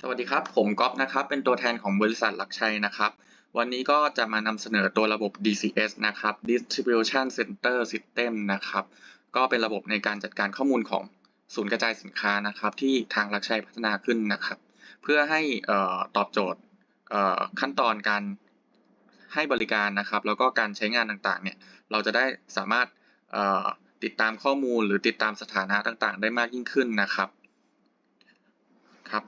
สวัสดีครับ ผมก๊อฟนะครับ เป็นตัวแทนของบริษัทลักชัยนะครับ วันนี้ก็จะมานำเสนอตัวระบบ DCS นะครับ Distribution Center System นะครับ ก็เป็นระบบในการจัดการข้อมูลของศูนย์กระจายสินค้านะครับ ที่ทางลักชัยพัฒนาขึ้นนะครับ เพื่อให้ออตอบโจทย์ขั้นตอนการให้บริการนะครับ แล้วก็การใช้งานต่างๆ เนี่ย เราจะได้สามารถติดตามข้อมูลหรือติดตามสถานะต่างๆ ได้มากยิ่งขึ้นนะครับครับ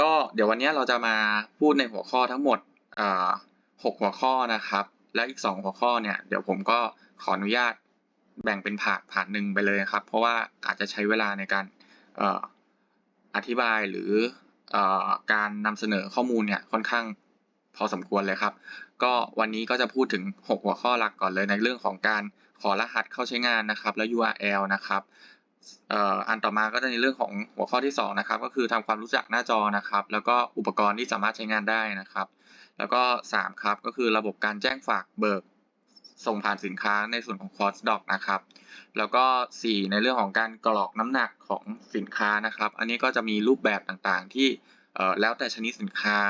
ก็เดี๋ยววันนี้เราจะมาพูดในหัวข้อทั้งหมดหกหัวข้อนะครับ และอีกสองหัวข้อเนี่ยเดี๋ยวผมก็ขออนุญาตแบ่งเป็นผ่าผ่านหนึ่งไปเลยครับ เพราะว่าอาจจะใช้เวลาในการอธิบายหรือการนำเสนอข้อมูลเนี่ยค่อนข้างพอสมควรเลยครับ ก็วันนี้ก็จะพูดถึง 6 หัวข้อหลักก่อนเลยในเรื่องของการขอรหัสเข้าใช้งานนะครับ และ URL นะครับ อันต่อมาก็จะในเรื่องของหัวข้อที่2นะครับก็คือทำความรู้จักหน้าจอนะครับ แล้วก็อุปกรณ์ที่สามารถใช้งานได้นะครับ แล้วก็3ครับก็คือระบบการแจ้งฝากเบิกส่งผ่านสินค้าในส่วนของ Cross Dock นะครับ แล้วก็ 4 ในเรื่องของการกรอกน้ำหนักของสินค้านะครับ อันนี้ก็จะมีรูปแบบต่างๆ ที่แล้วแต่ชนิดสินค้า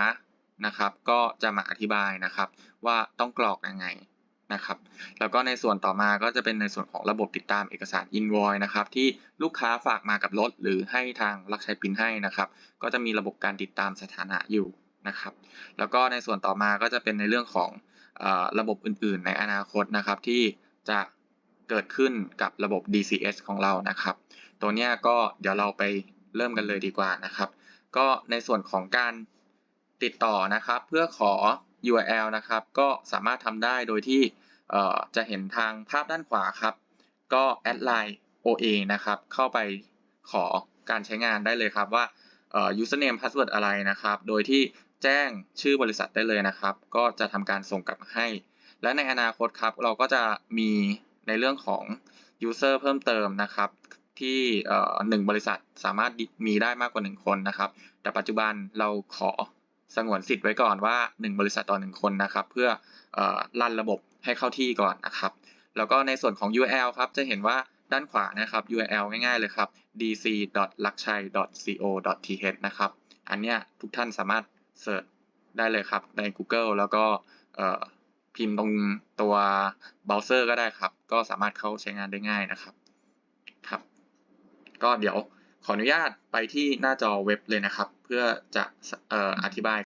นะครับ ก็จะมาอธิบายนะครับว่าต้องกรอกยังไง นะครับ แล้วก็ในส่วนต่อมาก็จะเป็นในส่วนของระบบติดตามเอกสาร invoice นะครับ ที่ลูกค้าฝากมากับรถหรือให้ทางลักชัยปรินให้นะครับ ก็จะมีระบบการติดตามสถานะอยู่นะครับ แล้วก็ในส่วนต่อมาก็จะเป็นในเรื่องของอระบบอื่น ๆ ในอนาคตนะครับ ที่จะเกิดขึ้นกับระบบ DCS ของเรานะครับ ตัวนี้ก็เดี๋ยวเราไปเริ่มกันเลยดีกว่านะครับ ก็ในส่วนของการติดต่อนะครับ เพื่อขอ URL นะครับ ก็สามารถทำได้โดยที่จะเห็นทางภาพด้านขวาครับ ก็แอดไลน์ OA นะครับ เข้าไปขอการใช้งานได้เลยครับว่า username password อะไรนะครับ โดยที่แจ้งชื่อบริษัทได้เลยนะครับ ก็จะทำการส่งกลับให้ และในอนาคตครับ เราก็จะมีในเรื่องของ user เพิ่มเติมนะครับ ที่หนึ่งบริษัทสามารถมีได้มากกว่าหนึ่งคนนะครับ แต่ปัจจุบันเราขอ สงวนสิทธิ์ไว้ก่อนว่า 1 บริษัทต่อ 1 คนนะครับ เพื่ออ่อรันระบบให้เข้าที่ก่อนนะครับ แล้วก็ในส่วนของ URL ครับ จะเห็นว่าด้านขวานะครับ URL ง่ายๆเลยครับ dc.lakshai.co.th นะครับ อันเนี้ยทุกท่านสามารถเสิร์ชได้เลยครับใน Google แล้วก็พิมพ์ตรงตัวเบราว์เซอร์ก็ได้ครับ ก็สามารถเข้าใช้งานได้ง่ายนะครับ ครับ ก็เดี๋ยว ขออนุญาตไปที่หน้าจอเว็บเลยนะครับ เพื่อจะอออธิบาย